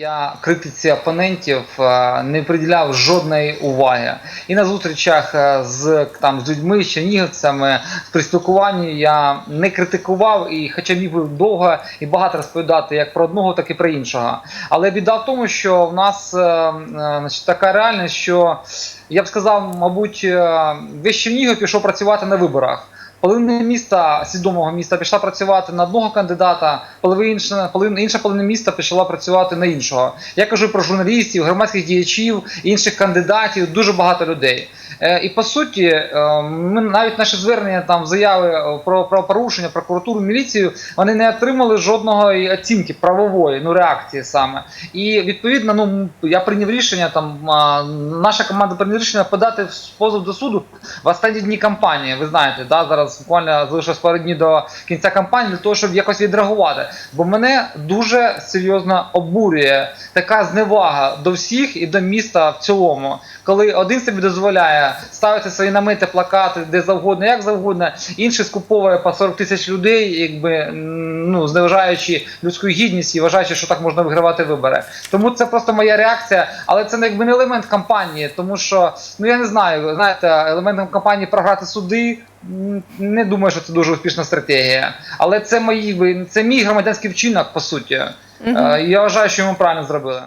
Я критиці опонентів е, не приділяв жодної уваги. І на зустрічах е, з там з людьми, з чернігівцями, при спілкуванні я не критикував і, хоча міг би довго і багато розповідати як про одного, так і про іншого. Але біда в тому, що в нас е, значить, така реальність, що я б сказав, мабуть, весь Чернігів пішов працювати на виборах. Половина міста, свідомого міста, пішла працювати на одного кандидата, половина інша, половина, інша половина міста пішла працювати на іншого. Я кажу про журналістів, громадських діячів, інших кандидатів, дуже багато людей. Е, і по суті, е, ми навіть наші звернення там заяви е, про, про порушення, прокуратуру, міліцію, вони не отримали жодної оцінки правової, ну реакції саме. І відповідно, ну я прийняв рішення там. Наша команда прийняла рішення подати в позов до суду в останні дні кампанії. Ви знаєте, да, зараз буквально залишилось пару днів до кінця кампанії для того, щоб якось відреагувати. Бо мене дуже серйозно обурює така зневага до всіх і до міста в цілому, коли один собі дозволяє ставити свої намети, плакати де завгодно, як завгодно, інший скуповує по 40 тисяч людей, якби ну зневажаючи людську гідність і вважаючи, що так можна вигравати вибори. Тому це просто моя реакція, але це якби не елемент кампанії, тому що ну я не знаю, знаєте, елементом кампанії програти суди. Не думаю, що це дуже успішна стратегія, але це мої це мій громадянський вчинок по суті. Е, Я вважаю, що ми правильно зробили.